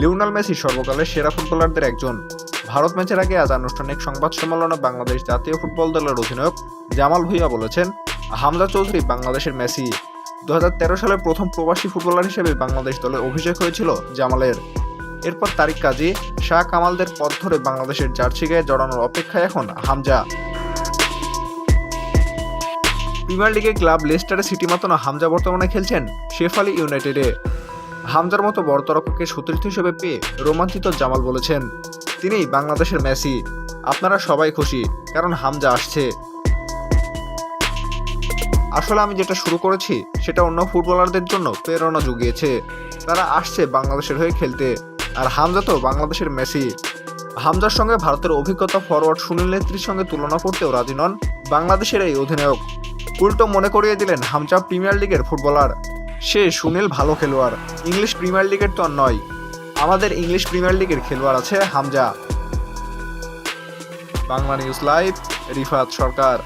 Lionel Messi সর্বকালের সেরা ফুটবলারদের একজন। ভারত ম্যাচের আগে আজ আনুষ্ঠানিক সংবাদ সম্মেলনে বাংলাদেশ জাতীয় ফুটবল দলের অধিনায়ক জামাল ভুইয়া বলেছেন, হামজা চৌধুরী বাংলাদেশের মেসি। দু সালে প্রথম প্রবাসী ফুটবলার হিসেবে বাংলাদেশ দলে অভিষেক হয়েছিল জামালের। এরপর তারিক কাজী, শাহ কামালদের পথ ধরে বাংলাদেশের জার্সি গায়ে জড়ানোর অপেক্ষায় এখন হামজা। প্রিমিয়ার লিগে ক্লাব লেস্টারে সিটি মাতানো হামজা বর্তমানে খেলছেন শেফালি ইউনাইটেডে। হামজার মতো বড় তরককে সতীর্থ হিসেবে পেয়ে রোমাঞ্চিত জামাল বলেছেন। তিনি বাংলাদেশের মেসি। আপনারা সবাই খুশি, কারণ হামজা আসছে। আসলে আমি যেটা শুরু করেছি, সেটা অন্য ফুটবলারদের জন্য প্রেরণা জুগিয়েছে। তারা আসছে বাংলাদেশের হয়ে খেলতে, আর হামজা তো বাংলাদেশের মেসি। হামজার সঙ্গে ভারতের অভিজ্ঞতা ফরওয়ার্ড সুনীল নেত্রীর সঙ্গে তুলনা করতেও রাজি নন বাংলাদেশের এই অধিনায়ক। উল্টো মনে করিয়ে দিলেন হামজা প্রিমিয়ার লিগের ফুটবলার। সে সুনীল ভালো খেলোয়াড়। ইংলিশ প্রিমিয়ার লিগের তো নয়। আমাদের ইংলিশ প্রিমিয়ার লিগের খেলোয়াড় আছে Hamza. Bangla news live, Rifat Sarkar.